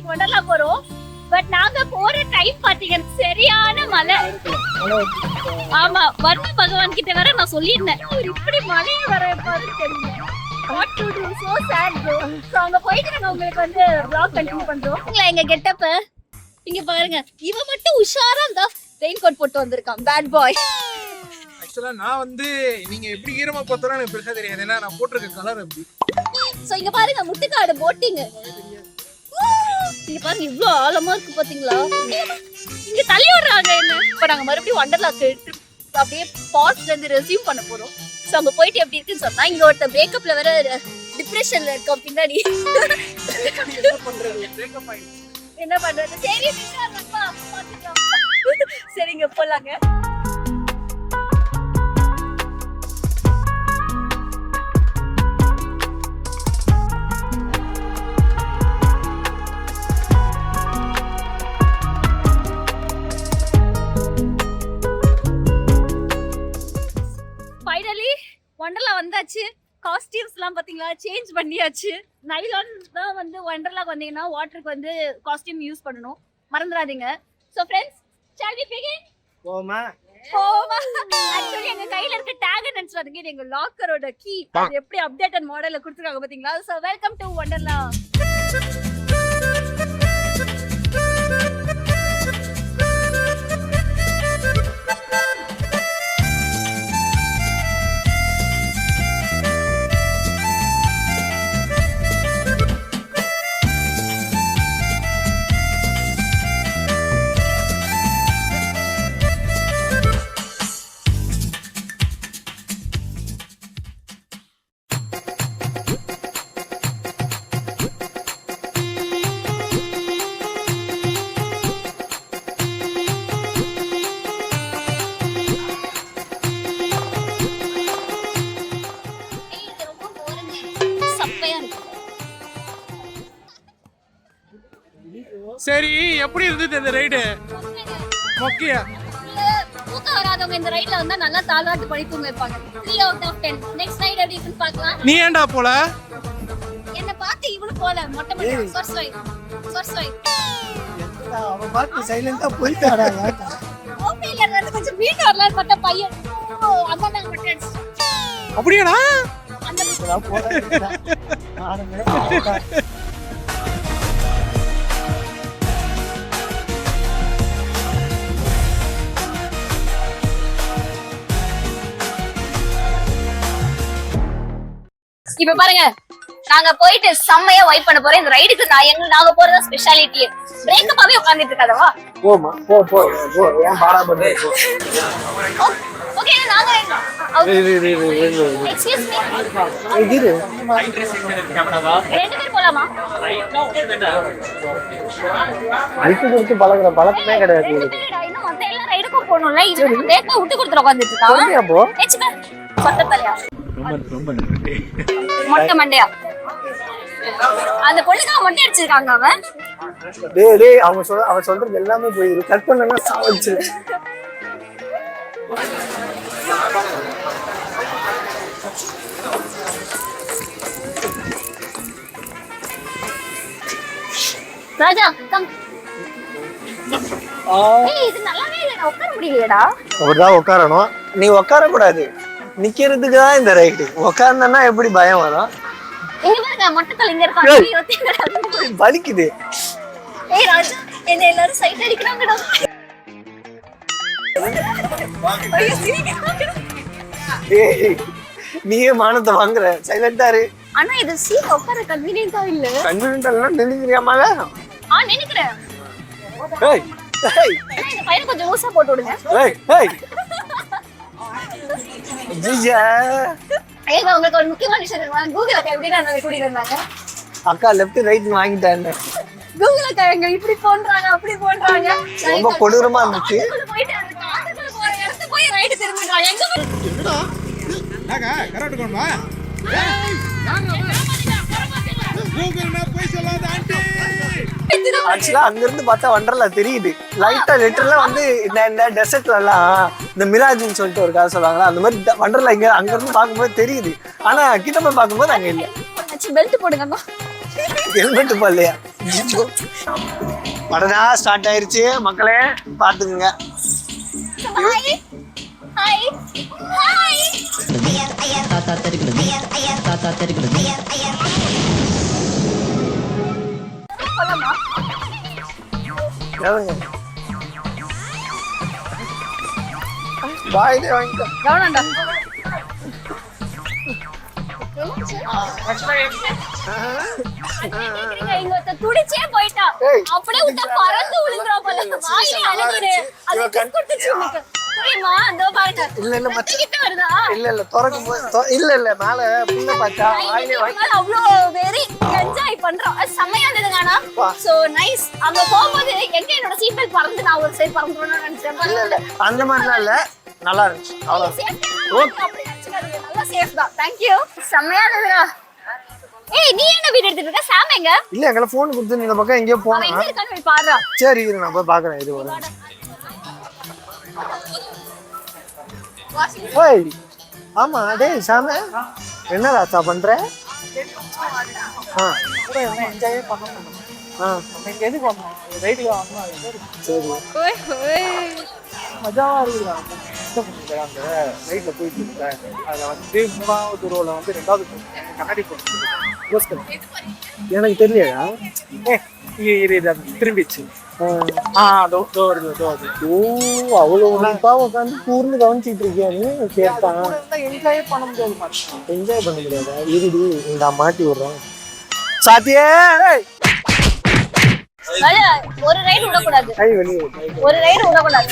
இன்னைக்கு வண்டர்லா போறோம். பட் நாங்க போற டைம் பாத்தீங்கன்னா சரியான மழை. ஆமா வர்ண பகவான் கிட்ட வேற நான் சொல்லியிருந்தேன். இப்படி மழையை வர பாரு தெரியும் what to do so sad bro so அங்க போயிட்டு நாங்க உங்களுக்கு வந்து vlog கண்டினியூ பண்றோம். இல்ல எங்க கெட்டப்ப இங்க பாருங்க. இவன் மட்டும் உஷாரா இருந்தா ரெயின் கோட் போட்டு வந்திருக்கான். பேட் பாய் ஆக்சுவலா நான் வந்து நீங்க எப்படி ஈரமா பார்த்தாலும் எனக்கு பெருசா தெரியாது. ஏன்னா நான் போட்டிருக்க கலர் அப்படி. சோ இங்க பாருங்க முட்டுக்காடு போட்டிங் இங்க பாருங்க இவ்ளோ ஆழமா இருக்கு பாத்தீங்களா? இங்க தள்ளி விடுறாங்க என்ன? இப்ப நாங்க மறுபடியும் வண்டர்லாக்கு அப்படியே பாஸ்ட்ல இருந்து ரெசியூம் பண்ண போறோம். சோ அங்க போயிட்டு எப்படி இருக்குன்னு சொன்னா இங்க ஒருத்த பிரேக்கப்ல வேற டிப்ரெஷன்ல இருக்கோம் பின்னாடி. என்ன பண்றது? என்ன சரி சரிங்க போலாங்க. ஒண்டர்லா வந்தாச்சு. காஸ்டியூம்ஸ் எல்லாம் பாத்தீங்களா? சேஞ்ச் பண்ணியாச்சு. நைலான் தான் வந்து ஒண்டர்லாக்கு வந்தீங்கன்னா வாட்டருக்கு வந்து காஸ்டியூம் யூஸ் பண்ணணும். மறந்துடாதீங்க. So friends shall we begin? போமா. போமா. ஆக்சுவலி எங்க கையில இருக்க டேக் நினைச்சாதீங்க இது எங்க லாக்கரோட கீ எப்படி அப்டேட்டட் மாடல்ல கொடுத்துருக்காங்க பாத்தீங்களா? சோ வெல்கம் டு ஒண்டர்லா சரி எப்படி இருந்தது இந்த ரைடு மொக்கையா? இல்ல, தூக்கம் வராதவங்க இந்த ரைட்ல வந்தா நல்லா தாளாட்டு படி தூங்க வைப்பாங்க three out of ten next right எப்படி இருக்குன்னு பார்க்கலாம். நீ ஏன்டா போல? என்ன பார்த்து இவனும் போல. மொட்டை மொட்டை சொர்ஸ்வை சொர்ஸ்வை அவன் பார்த்து சைலண்டா போயிட்டாடா ஓபில இருந்து கொஞ்சம் மீட் வரலான்னு பார்த்தா பையன். ஓ அம்மா நாங்க மட்டும் அப்படியாடா அந்த இப்ப பாருங்க நாங்க போயிட்டு செம்மையா வைப் பண்ண போறோம். இந்த ரைடுக்கு நான் எங்க நாங்க போறதா ஸ்பெஷாலிட்டி பிரேக்கப்பாவே உட்கார்ந்துட்டு இருக்காதவா? போமா போ போ போ. ஏன் பாடா பண்ணு ஓகே நாங்க எக்ஸ்கியூஸ் மீ இரு. ரெண்டு பேர் போலாமா? விட்டு கொடுத்து பழகுற பழக்கமே கிடையாது இன்னும் மத்த எல்லா ரைடுக்கும் போகணும்ல. இது பிரேக்க விட்டு கொடுத்துட்டு உட்கார்ந்துட்டு இருக்கான் சரியா போ? ஏச்சுக்க சொட்ட தலையா மொட்டை மண்டையா? அந்த பொண்ணுக்காக மொட்டை அடிச்சிருக்காங்க அவன். டேய் டேய் அவன் சொல்ற அவன் சொல்றது எல்லாமே போயிரு கட் பண்ணனா சாவடிச்சு ராஜா கம் ஏய் இது நல்லாவே இல்லடா. உட்கார அப்படிதான் உட்காரணும். நீ உட்கார கூடாது நிக்கிறதுக்கு தான் இந்த ரைட்டு உட்கார்ந்தனா எப்படி பயம் வரும்? இங்க பாருங்க இங்க வலிக்குது. ஏய் ராஜா என்ன எல்லாரும் சைட் அடிக்கிறாங்கடா. ஐயோ, சிரிக்கிறாங்க. டேய் நீயே மானத்தை வாங்குற. சைலண்டா இரு. ஆனா இது சீட் உட்கார கன்வீனியன்ட்டா இல்ல? கன்வீனியன்ட் நினைக்கிறியாமால ஆ நினைக்கிறேன் ஏய் ஏய். பையனை கொஞ்சம் ஊசா போட்டு விடுங்க. ஏய் ஏய். ஏங்க உங்களுக்கு ஒரு முக்கியமான விஷயம் தெரியுமா? கூகுள் அக்கா எப்படி நான் கூட்டிட்டு இருந்தாங்க அக்கா லெஃப்ட் ரைட் வாங்கிட்டேன் கூகுள் அக்கா எங்க இப்படி போன்றாங்க அப்படி போன்றாங்க? ரொம்ப கொடூரமா இருந்துச்சு. அதுக்குள்ள போயிட்டு அந்த காட்டுக்குள்ள போற இடத்துக்கு போய் ரைட் திரும்பிடுறாங்க. எங்க போய் கரெக்ட் கொண்டு கூகுள் மேப் போய் சொல்லாத ஆண்டி ஆக்சுவலா அங்க இருந்து பார்த்தா வண்டர்லா தெரியுது. லைட்டா லிட்டர்ல வந்து இந்த இந்த டெசர்ட்ல எல்லாம் இந்த மிராஜ்னு சொல்லிட்டு ஒரு கதை சொல்லுவாங்களா? அந்த மாதிரி வண்டர்லா இங்க அங்க இருந்து பார்க்கும்போது தெரியுது. ஆனா கிட்ட போய் பார்க்கும்போது அங்க இல்ல. பெல்ட் போடுங்க ஹெல்மெட் போடலையா? உடனே ஸ்டார்ட் ஆயிருச்சு. மக்களே பாத்துக்குங்க ஹாய் ஹாய் ஹாய் தாத்தா தெரிக்கிறது தாத்தா தெரிக்கிறது எதுங்க பாயிலே வாங்கிட்டேன் கவனம்டா துடிச்சே போயிட்டா ஏய், அப்படியே விட்டா பறந்து விழுந்துறா போல. வாயில அழுகுது அது கொடுத்துச்சு உனக்கு. இல்ல இல்ல மச்ச கிட்ட வருதா? இல்ல இல்ல திறக்கும் போது தொ- இல்ல இல்ல மேல புண்ண பார்த்தா வாயிலே வாங்கி அவ்வளோ வெரி என்ஜாய் பண்றோம். இருந்ததுங்க ஆனா வா. சோ நைஸ் அங்க போகும்போது எங்க என்னோட சீட் பெல்ட் பறந்து நான் ஒரு சைடு பறந்துடணும்னு நினைச்சேன். இல்ல இல்ல அந்த மாதிரிலாம் இல்ல. நல்லா இருந்துச்சு. நல்லா சேஃப் தான். இருந்ததுடா. ஏய் நீ என்ன வீடு எடுத்துட்டு இருக்க? சாம் எங்க? இல்ல எங்களை போன் கொடுத்து நீ இந்த பக்கம் எங்கேயோ போனா. சரி இரு நான் போய் பாக்குறேன் இது ஒரு ஓய் ஆமா டேய் சாம. என்ன ராசா பண்ற? ஆ. என்ஜாயே பண்ண ஆ நீங்க எதுக்கு வந்தோம் ரைட்டுக்கு வந்தோம் சரி அந்த ரைட்ல போயிட்டு இருக்கேன் அதுல வந்து மூணாவது ரோல வந்து ரெண்டாவது கண்ணாடி போட்டு எனக்கு தெரியலையா ஏ திரும்பிச்சு ஓ அவ்வளவு உனப்பா உட்காந்து கூர்ந்து கவனிச்சிட்டு இருக்கியா நீ? கேட்டான் என்ஜாயே பண்ண முடியாது என்ஜாய் பண்ண முடியாதா? இருடி இந்த மாட்டி விடுறேன். சாத்தியே ஒரு ரைடு விடக்கூடாது. ஒரு ரைடு விடக்கூடாது.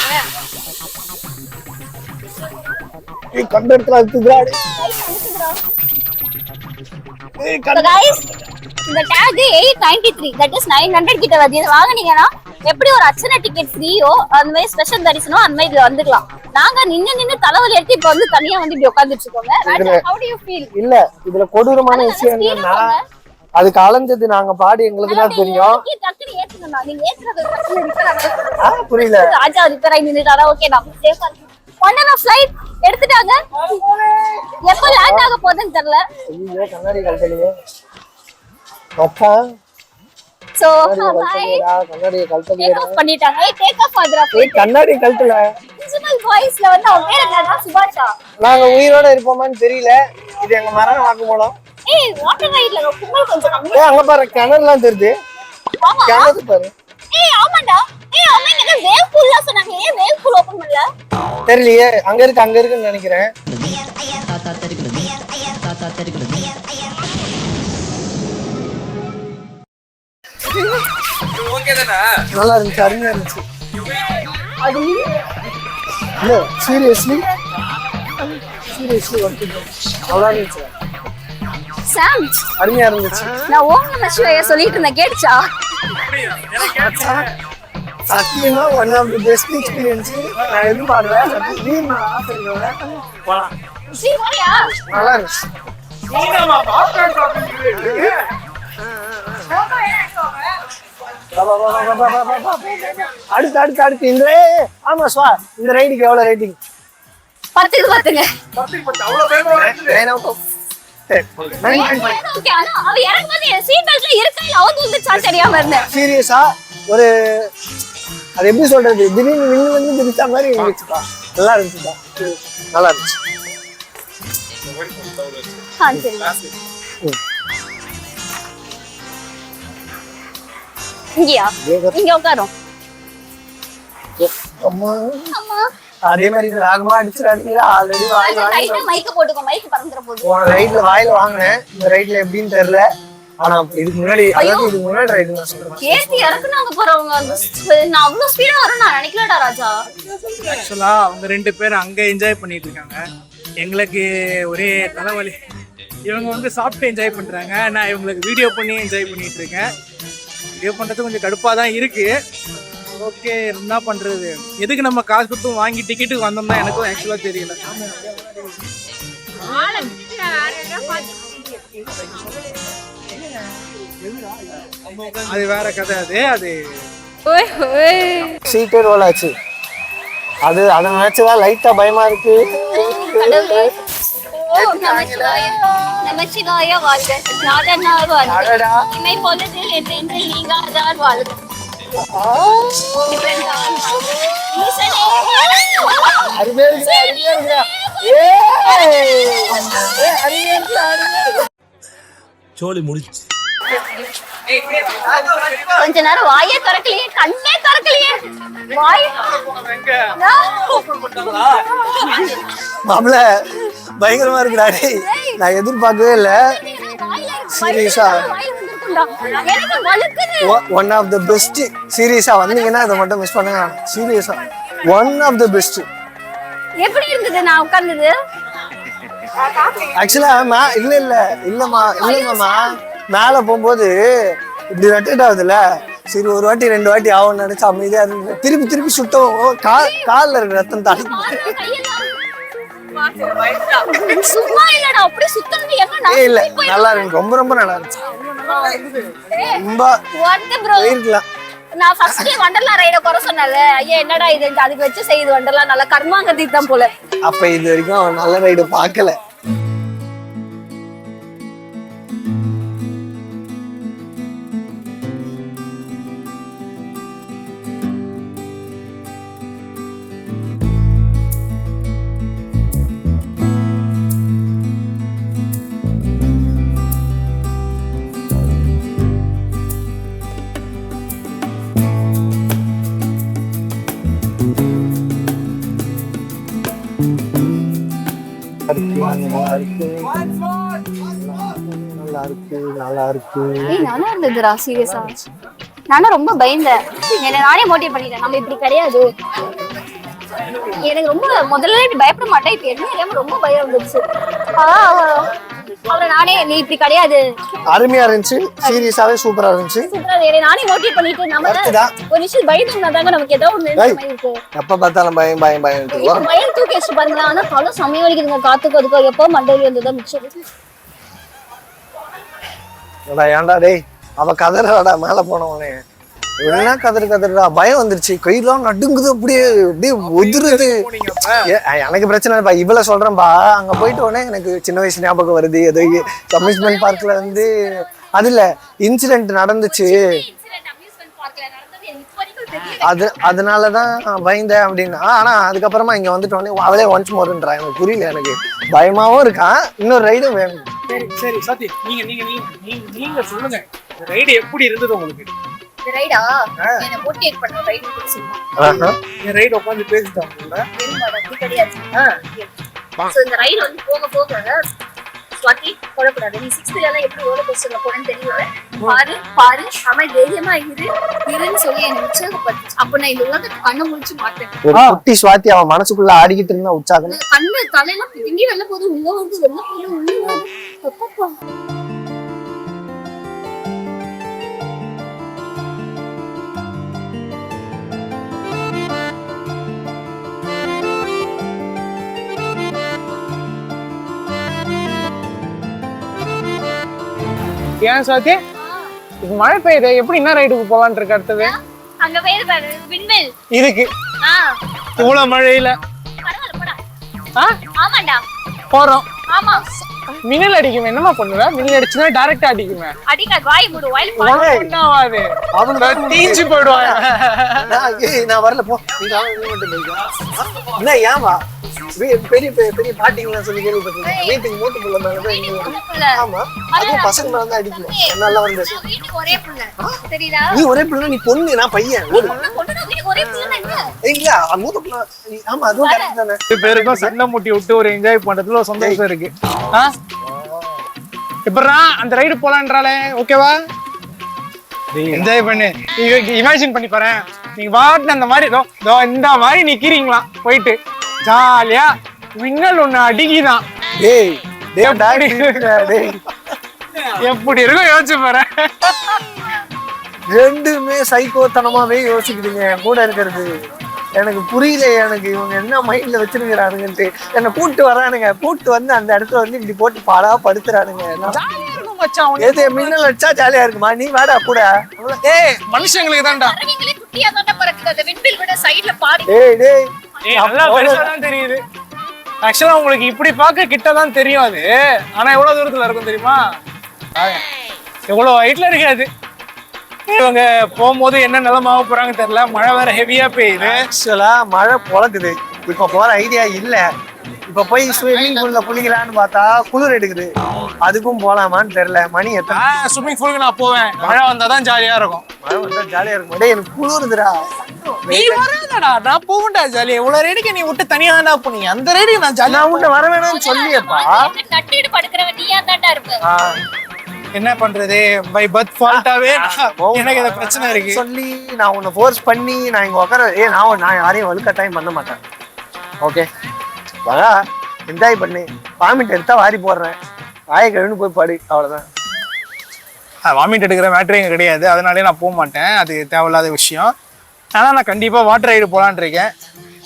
கண்ட இடத்துல அழுத்துக்கிறாடி இந்த tag eight ninety three that is nine hundred கிட்ட வருது. வாங்குனீங்கன்னா எப்படி ஒரு அர்ச்சனை டிக்கெட் ஃப்ரீயோ அந்த மாதிரி ஸ்பெஷல் தரிசனம் அந்த மாதிரி வந்துக்கலாம். நாங்க நின்னு நின்னு தலைவலி எடுத்து இப்ப வந்து தனியா வந்து இப்படி உட்காந்துட்டு இருக்கோங்க. இல்ல இதுல கொடூரமான விஷயம் என்னன்னா அதுக்கு அலைஞ்சது நாங்க பாடி எங்களுக்கு தான் தெரியும். புரியல. ராஜா ரிப்பேர் ஆகி நின்னுட்டாரா ஓகே நான் சேஃபா ஒன் ஆஃப் ஃபிளைட் எடுத்துட்டாங்க. எப்ப லேண்ட் ஆக போகுதுன்னு தெரியல. ஐயோ கண்ணாடி கழட்டலையே. அப்பா. சோ டேக் ஆஃப் பண்ணிட்டாங்க ஏய் டேக் ஆஃப் ஏய் கண்ணாடி கழட்டல ஒரிஜினல் வாய்ஸ்ல வந்து அவன் பேர் என்னடா சுபாஷா நாங்க உயிரோட இருப்போமான்னு தெரியல இது எங்க மரண வாக்குமூலம் ஏய் வாட்டர் ரைட்ல கும்பல் கொஞ்சம் கம்மி ஏய் அங்க பாரு கிணறுலாம் தெரியுது கிணறு பாரு ஏய் ஆமாடா ஏய் அவன் இங்க வேவ் பூல்ல சொன்னாங்க ஏன் வேவ் பூல் ஓபன் பண்ணல தெரியலையே அங்க இருக்கு அங்க இருக்குன்னு நினைக்கிறேன் தாத்தா தெரிக்கிறது தாத்தா தெரிக்கிறது நல்லா இருந்துச்சு அருமையா இருந்துச்சு. இல்ல சீரியஸ்லி சீரியஸ்லி அவ்வளோ இருந்துச்சு. சாம் அருமையா இருந்துச்சு. நான் ஓம் நம சிவாய சொல்லிட்டு இருந்தேன் கேட்டுச்சா? சத்தியமா one of the best experience நான் எதிர்பார்க்கல. திடீர்னு நான் ஆசைப்படுவேன். போலாம். நல்லா இருந்துச்சு. அடுத்து அடுத்து அடுத்து. இந்த ஆமா ஸ்வா இந்த ரைடுக்கு எவ்வளவு ரேட்டிங் பத்துக்கு பத்துங்க. சீரியஸா ஒரு அது எப்படி சொல்றது? திடீர்னு விண்ணு வந்து திரிச்சா மாதிரி இருந்துச்சுப்பா. நல்லா இருந்துச்சுப்பா. நல்லா இருந்துச்சு. இங்கயா? இங்க உட்காரும் அதே மாதிரி ராகமா அடிச்சிடாதீங்க ஆல்ரெடி வாங்கி வாங்கி மைக்க போட்டுக்கோ. மைக் பறந்துற போது. போன ரைட்ல வாயில வாங்கினேன். இந்த ரைட்ல எப்படின்னு தெரியல. ஆனா இதுக்கு முன்னாடி அதாவது இதுக்கு முன்னாடி ரைடு நான் சொல்றேன். ஏத்தி இறக்குனாங்க போறவங்க நான் அவ்வளவு ஸ்பீடா நான் நினைக்கலடா ராஜா. ஆக்சுவலா அவங்க ரெண்டு பேரும் அங்க என்ஜாய் பண்ணிட்டு இருக்காங்க. எங்களுக்கு ஒரே தலைவலி. இவங்க வந்து சாப்பிட்டு என்ஜாய் பண்றாங்க. நான் இவங்களுக்கு வீடியோ பண்ணி என்ஜாய் பண்ணிட்டு இருக்கேன். வீடியோ பண்றது கொஞ்சம் கடுப்பா தான் இருக்கு. ஓகே என்ன பண்றது? எதுக்கு நம்ம காசு கொடுத்து வாங்கி டிக்கெட்டுக்கு வந்தோம்னா எனக்கும் ஆக்சுவலா தெரியல. அது வேற கதை அது அது. சீட்டே ரோல் ஆச்சு அது அதை நினைச்சதா லைட்டா பயமா இருக்கு. நமச்சிவாய வாழ்க. நாதனார் வாழ்க. இமை பொழுது நீங்காதார் வாழ்க. சோலி முடிச்சு. கொஞ்ச நேரம் வாயே திறக்கலையே கண்ணே திறக்கலையே. வாய். மாப்பிள பயங்கரமா இருக்குடா டேய். நான் எதிர்பார்க்கவே இல்ல. வலுக்குது ஒன் ஆஃப் த பெஸ்ட் சீரியஸா வந்தீங்கன்னா இதை மட்டும் மிஸ் பண்ணுங்க. சீரியஸா ஒன் ஆஃப் த பெஸ்ட் எப்படி இருந்தது? நான் உட்கார்ந்தது? ஆக்சுவலா மே இல்ல இல்ல. இல்லம்மா இல்லம்மாம்மா. மேல போகும்போது இப்படி ரொட்டேட் ஆகுதுல்ல? சரி ஒரு வாட்டி ரெண்டு வாட்டி ஆகும்னு நினைச்சு அமைதியா இருந்து திருப்பி திருப்பி சுத்தம் கால் கால்ல இருக்கிற ரத்தம் தடை சும்மா இல்லடா அப்படியே சுத்தறது எங்க இல்ல நல்லா இருக்கு. ரொம்ப ரொம்ப நல்லா இருந்துச்சு ரொம்ப ப்ரோ நான் ஃபர்ஸ்ட் வண்டர்லா ரைட குறை சொன்னல ஐயா என்னடா இது? அதுக்கு வச்சு செய்யுது வண்டர்லா நல்லா கர்மாங்க தீர்த்தம் போல. அப்ப இது வரைக்கும் நல்ல ரைடு பார்க்கல. நல்லா இருக்கு நல்லா இருக்கு ஏய் நல்லா இருந்ததுடா சீரியஸா நானும் ரொம்ப பயந்தேன். என்னை நானே மோட்டிவேட் பண்ணிட்டேன். நம்ம இப்படி கிடையாது. எனக்கு ரொம்ப முதல்ல இப்படி பயப்பட மாட்டேன். இப்ப என்ன ரொம்ப பயம் வந்துருச்சு. அப்புறம் நானே நீ இப்படி கிடையாது. அருமையா இருந்துச்சு. சீரியஸாவே சூப்பரா இருந்துச்சு. சூப்பரா நானே மோட்டிவேட் பண்ணிட்டு நம்ம. ஒரு நிமிஷம் பயந்துனா தாங்க நமக்கு ஏதோ ஒண்ணு எப்ப பார்த்தாலும் பயம் பயம் பயம் பயம் தூக்கி வச்சு பாருங்களேன் ஆனா தலை சமயம் வலிக்குதுங்க காத்துக்கு அதுக்கு எப்போ மண்டலி இருந்ததா மிச்சம். ஏன்டா, ஏன்டா டேய் அவ கதறாடா மேல போனவனே என்ன கதறு கதறா பயம் வந்துருச்சு. கையெல்லாம் நடுங்குது. அப்படியே அப்படியே உதிருது. எனக்கு பிரச்சனை இல்லப்பா. இவ்வளவு சொல்றேன்பா. அங்க போயிட்டு உடனே எனக்கு சின்ன வயசு ஞாபகம் வருது. ஏதோ அம்யூஸ்மெண்ட் பார்க்ல வந்து அது இல்ல. இன்சிடென்ட் நடந்துச்சு. அது அதனாலதான் பயந்தேன் அப்படின்னு. ஆனா அதுக்கப்புறமா இங்க வந்துட்ட உடனே அவளே ஒன்ஸ் மோர்ன்றா எனக்கு புரியல எனக்கு. பயமாவும் இருக்கான். இன்னொரு ரைடும் வேணும். சரி சரி. சத்தி நீங்க நீங்க நீங்க நீங்க நீங்க சொல்லுங்க. ரைடு எப்படி இருந்தது உங்களுக்கு? இந்த ரைடா என்ன மோட்டிவேட் பண்ண ரைடு சொல்லுவாங்க ரைடு உட்காந்து பேசிட்டாங்க அப்படி கிடையாது சோ இந்த ரயில் வந்து போக போக ஸ்வாதி போடக்கூடாது. நீ சிக்ஸ்த்ல எல்லாம் எப்படி ரோலர் கோஸ்டர்ல போறேன்னு தெரியல. பாரு பாரு. அவன் தைரியமா இரு. இருன்னு சொல்லி என்னை உற்சாகப்படுத்துச்சு. அப்ப நான் இந்த உலகத்தை கண்ணை முடிச்சு மாட்டேன் ஒரு குட்டி சுவாத்தி அவன் மனசுக்குள்ள ஆடிக்கிட்டு இருந்தா உற்சாகம் கண்ணு தலையெல்லாம் பிங்கி வெளில போகுது. உள்ள வந்து வெளில போகுது. உள்ள ஏன் சாத்தி இப்ப மழை பெய்யுது. எப்படி என்ன ரைடுக்கு போலான்னு இருக்கு அடுத்தது? அங்க பேரு பாரு விண்மில் இதுக்கு ஆ. இவ்வளவு மழையில. பரவாயில்ல போடா. ஆ? ஆமாண்டா. போறோம். ஆமா. மின்னல் அடிக்குமே. என்னமா பண்ணுவ? மின்னல் அடிச்சுன்னா டைரக்டா அடிக்குமே. அடிக்கா வாய் மூடு வாயில் ஆகாது அவங்க தீஞ்சு போயிடுவாங்க. நான் ஏய், நான் வரல போ. நீங்க மட்டும். என்ன வா? பெரிய பெரிய பாட்டிங்கெல்லாம் சொல்லி கேள்விப்பட்டிருக்கேன் வீட்டுக்கு மூட்டு புள்ள மேல தான் ஆமா. அதுவும் பசங்க மேல தான் அடிக்கணும் நல்லா வந்து வீட்டுக்கு ஒரே புள்ள. தெரியுதா? நீ ஒரே பிள்ளை நீ பொண்ணு நான் பையன். ஓடு. பொண்ணு வீட்டுக்கு ஒரே புள்ள என்ன? இல்ல மூத்த பிள்ளை. நீ- ஆமா அதுவும் கரெக்ட் தானே. பேருக்கும் சண்டை முட்டி விட்டு ஒரு என்ஜாய் பண்றதுல சந்தோஷம் இருக்கு. ஆ? இப்பறா அந்த ரைடு போலான்றாலே ஓகேவா என்ஜாய் பண்ணு. இமேஜின் பண்ணி பாரு நீங்க வாட்டின அந்த மாதிரி இந்த மாதிரி நிக்கிறீங்களா? போயிட்டு. ஜாலியா மின்னல் ஒண்ணு அடிக்கிதான் டேய் டேய் டாடி டேய். எப்படி இருக்கும் யோசிச்சு பாரு. ரெண்டுமே சைக்கோத்தனமாவே யோசிக்குதுங்க என் கூட இருக்கிறது. எனக்கு புரியல எனக்கு இவங்க என்ன மைண்ட்ல வச்சிருக்கிறானுங்கன்ட்டு. என்னை கூட்டு வரானுங்க கூட்டு வந்து அந்த இடத்துல வந்து இப்படி போட்டு பாடா படுத்துறானுங்க. எது மின்னல் அடிச்சா ஜாலியா இருக்குமா? நீ வாடா கூட. ஏய் மனுஷங்களுக்கு தான்டா. பறவைங்களே குட்டியா தானே பறக்குது. அந்த விண்பில் விட சைடுல பாடி. டேய் டேய் தெரியுது. ஆக்சுவலா உங்களுக்கு இப்படி பார்க்க கிட்ட தான் தெரியும் அது. ஆனா எவ்வளவு தூரத்துல இருக்கும் தெரியுமா. எவ்வளவு ஹைட்ல இருக்காது இவங்க போகும்போது என்ன நிலமாக போறாங்க தெரியல. மழை வேற ஹெவியா பெய்யுது. ஆக்சுவலா மழை பொழக்குது. இப்ப போற ஐடியா இல்ல. இப்ப போய் ஸ்விம்மிங் பூல்ல குளிக்கலான்னு பார்த்தா குளிர் எடுக்குது. அதுக்கும் போலாமான்னு தெரியல. மணி எத்தனை? ஸ்விம்மிங் பூலுக்கு நான் போவேன். மழை வந்தாதான் ஜாலியா இருக்கும். மழை வந்தா ஜாலியா இருக்கும். டேய் எனக்கு குளிருதுடா. நீ வராதடா நான் போகண்டா ஜாலியா இவ்வளவு ரேடிக்கு நீ விட்டு தனியா தானா போனீங்க அந்த ரேடிக்கு நான் ஜாலியா நான் உன்னை வர வேணாம்னு சொல்லியப்பா. கட்டிட்டு படுக்கிறவன் நீயா தாண்டா இருப்ப என்ன பண்றது? பை பர்த் ஃபால்ட்டாவே எனக்கு இந்த பிரச்சனை இருக்கு. சொல்லி நான் உன்னை ஃபோர்ஸ் பண்ணி நான் இங்க உட்கார ஏ நான் நான் யாரையும் வலுக்கட்டாயம் பண்ண மாட்டேன். ஓகே வா என்ஜாய் பண்ணு. வாமிட் எடுத்தா வாரி போடுறேன். வாயை கழுவுன்னு போய் படு அவ்வளோதான் வாமிட் எடுக்கிற மேட்ரு இங்கே கிடையாது. அதனாலே நான் போக மாட்டேன் அது தேவையில்லாத விஷயம். ஆனால் நான் கண்டிப்பாக வாட்டர் ரைடு போகலான் இருக்கேன்.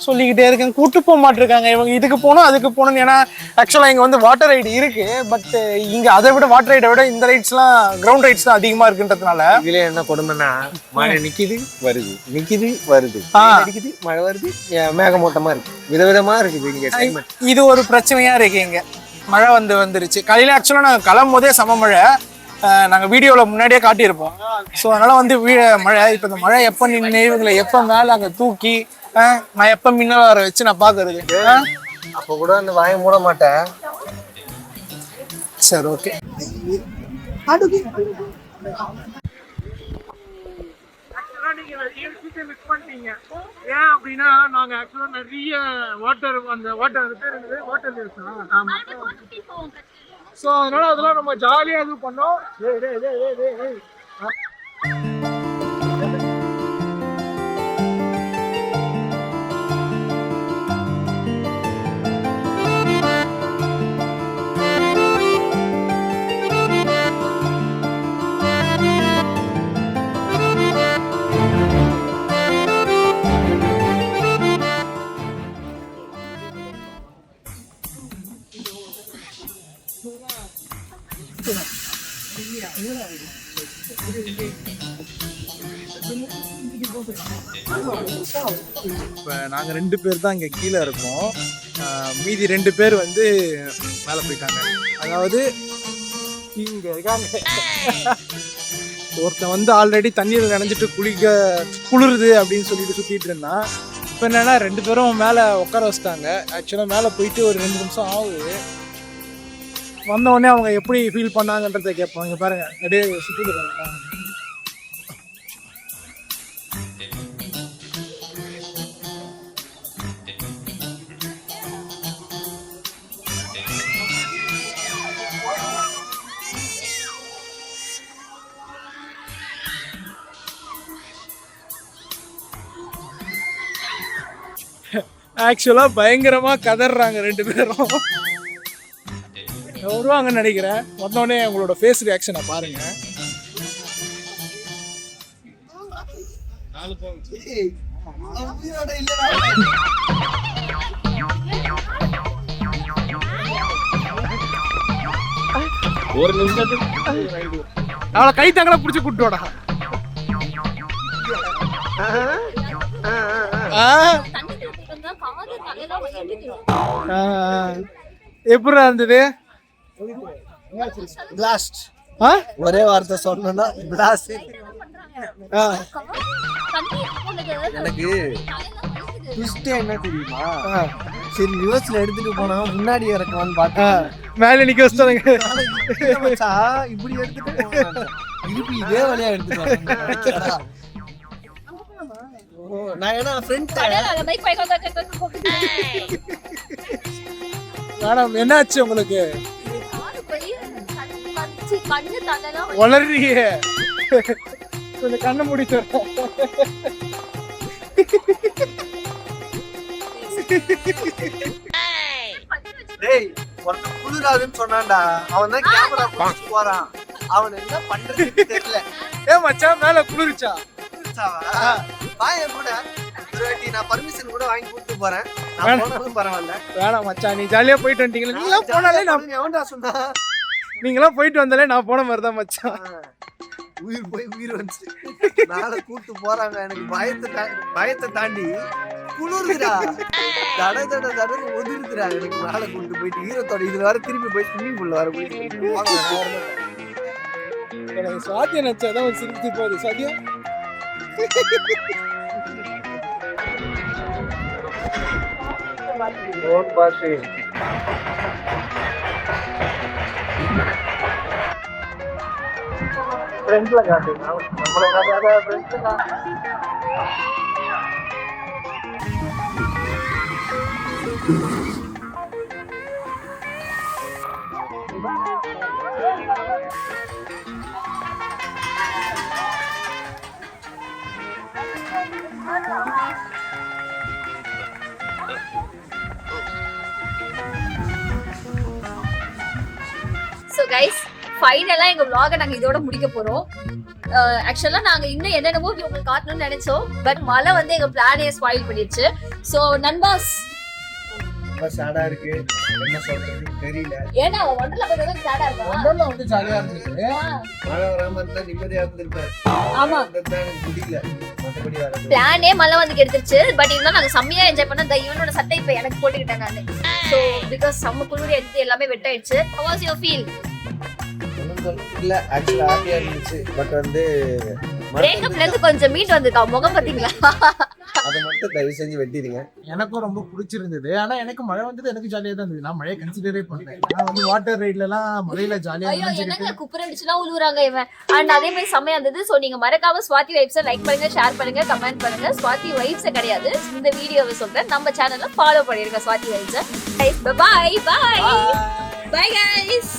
சொல்லிக்கிட்டே இருக்கேன். கூட்டு போக மாட்டிருக்காங்க. இவங்க இதுக்கு போகணும் அதுக்கு போகணும் ஏன்னா ஆக்சுவலாக இங்கே வந்து வாட்டர் ரைடு இருக்கு. பட் இங்கே அதை விட வாட்டர் ரைடை விட இந்த ரைட்ஸ்லாம் கிரவுண்ட் ரைட்ஸ் தான் அதிகமாக இருக்குன்றதுனால. இதுல என்ன கொடுமைன்னா மழை நிக்குது வருது. நிக்குது வருது. அடிக்குது மழை வருது ஏ- மேகமூட்டமா இருக்கு. விதவிதமா இருக்குது இங்க. இது ஒரு பிரச்சனையாக இருக்கு இங்கே. மழை வந்து வந்துருச்சு. காலையில் ஆக்சுவலாக நாங்கள் கிளம்பும் போதே சம மழை. நாங்கள் வீடியோவில் முன்னாடியே காட்டியிருப்போம். ஸோ அதனால் வந்து வீ மழை இப்போ இந்த மழை எப்போ நின்று இவங்களை எப்போ மேலே அங்கே தூக்கி நான் எப்போ மின்னல் வர வச்சு நான் பார்க்கறது ஆஹ்? அப்ப கூட அந்த வாயை மூட மாட்டேன். சரி ஓகே. ஏன் அப்படின்னா நாங்க ஆக்சுவலா நிறைய வாட்டர் அந்த வாட்டர் பேர் வாட்டர் ஆமா. ஸோ அதனால அதெல்லாம் நம்ம ஜாலியா இது பண்ணோம் இப்போ நாங்கள் ரெண்டு பேர் தான் இங்கே கீழே இருக்கோம். மீதி ரெண்டு பேர் வந்து மேலே போயிட்டாங்க. அதாவது இங்கே இருக்காங்க. ஒருத்தன் வந்து ஆல்ரெடி தண்ணியில் நனைஞ்சிட்டு குளிக்க குளிருது அப்படின்னு சொல்லிட்டு சுற்றிட்டு இருந்தான். இப்போ என்னென்னா ரெண்டு பேரும் மேலே உட்கார வச்சிட்டாங்க. ஆக்சுவலாக மேலே போயிட்டு ஒரு ரெண்டு நிமிஷம் ஆகுது. வந்தவொடனே அவங்க எப்படி ஃபீல் பண்ணாங்கன்றதை கேட்பாங்க பாருங்க. அப்படியே சுற்றிட்டு இருக்காங்க ஆக்சுவலா பயங்கரமா கதறாங்க ரெண்டு பேரும். வருவாங்கன்னு நினைக்கிறேன் வந்தோடனே உங்களோட ஃபேஸ் ரியாக்ஷனை பாருங்க. அவளை கை தங்களை பிடிச்சி கூட்டோடா ஆ தண்ணி ஊத்திட்டு இருந்தா காது தலையெல்லாம் வலிக்குது. எப்படி இருந்தது பிளாஸ்ட் ஆ? ஒரே வார்த்தை சொன்னா பிளாஸ்ட் எனக்கு. ட்விஸ்ட் என்ன தெரியுமா. சரி ரிவர்ஸ்ல எடுத்துட்டு போனா முன்னாடி இறக்கலாம்னு பார்த்தா மேல நிக்க வச்சுட்டாங்க இப்படி எடுத்துட்டு. திருப்பி இதே வழியா எடுத்துட்டு கொய் கொய். மேடம் என்னாச்சு உங்களுக்கு. வளர்றியே கொஞ்சம் கண்ணை வர. டேய் ஒருத்தன் குளிராதுன்னு சொன்னான்டா அவன் தான் கேமரா பிடிச்சு போறான் அவன் என்ன பண்றதுன்னு தெரியல ஏ மச்சான் மேல குளிர்ச்சா குளிர்ச்சாவா? வா என் கூட. நான் பர்மிஷன் கூட வாங்கி கொடுத்து போறேன். நான் பரவாயில்ல. வேணாம் மச்சான். நீ ஜாலியா போயிட்டு வந்துட்டீங்களா நீங்களாம் போனாலே நான் எவன்டா சொன்னா? நீங்களாம் போயிட்டு வந்தாலே நான் போன மாதிரி தான் மச்சான். உயிர் போய் உயிர் வந்துச்சு. நாளை கூட்டு போறாங்க. எனக்கு பயத்தை பயத்தை தாண்டி குளிருதுடா. தட தட தடன்னு ஒதிருதுடா. எனக்கு மேல கூட்டு போயிட்டு ஈரத்தோட இதுல வர திரும்பி போய் ஸ்விம்மிங் பூல்ல வர போயிட்டு வாங்க, நான் வர மாட்டேன். எனக்கு சாத்தியம் நினச்சாதான் ஒரு சிரித்து போகுது சாத்தியம் ஓன் பாஷு ஃப்ரெண்ட்ல காட்டு நம்மள காட்டாத ஃப்ரெண்ட்ல காட்டு கைஸ் ஃபைனலாக எங்கள் vlog-அ நாங்கள் இதோட முடிக்க போகிறோம் ஆக்சுவலாக நாங்கள் இன்னும் என்னென்னமோ உங்களுக்கு காட்டணும்னு நினைச்சோம். பட் மழை வந்து எங்கள் பிளானே ஸ்பாயில் பண்ணிடுச்சு. ஸோ நண்பாஸ். சேடா இருக்கு. என்ன சொல்றது? தெரியல. ஏன்னா அவன் ஒன்றரை போய் தான் சேடாக இருக்கான். ஒன்றரை வந்து ஜாலியாக இருந்துச்சு. மழை வராம இருந்தா நிம்மதியா இருந்திருப்பேன் ஆமா. இருந்திருந்தா எனக்கு முடியல. மற்றபடி வரது பிளானே மழை வந்து கெடுத்துருச்சு. பட் இருந்தாலும் நாங்கள் செம்மையாக என்ஜாய் பண்ணோம். இந்த இவனோட சட்டை இப்போ எனக்கு போட்டுக்கிட்டேன் நான். ஸோ பிகாஸ் செம்ம குளிர் எடுத்து எல்லாமே வெட்டாயிடுச்சு வாஸ் யோர் ஃபீல் இல்ல இருந்துச்சு. பட் வந்து பிரேக்கப்ல இருந்து கொஞ்சம் மீட் வந்திருக்கா? முகம் பார்த்தீங்களா? அதை மட்டும் தயவு செஞ்சு வெட்டிடுங்க. எனக்கும் ரொம்ப பிடிச்சிருந்தது. ஆனா எனக்கு மழை வந்தது எனக்கு ஜாலியா தான் இருந்தது. நான் மழையை கன்சிடரே பண்ணேன் நான் வந்து வாட்டர் ரைட்லலாம் மழையில ஜாலியா இருந்துச்சு என்னங்க குப்புரடிச்சுலாம் உழுவுறாங்க இவன்? அண்ட் அதே மாதிரி செம்மையா இருந்தது. சோ நீங்க மறக்காம ஸ்வாதி வைப்ஸை லைக் பண்ணுங்க ஷேர் பண்ணுங்க கமெண்ட் பண்ணுங்க. ஸ்வாதி வைப்ஸ் கிடையாது. இந்த வீடியோவை சொல்றேன். நம்ம சேனல்ல ஃபாலோ பண்ணிருங்க Swathi வைப்ஸை bye bye bye bye guys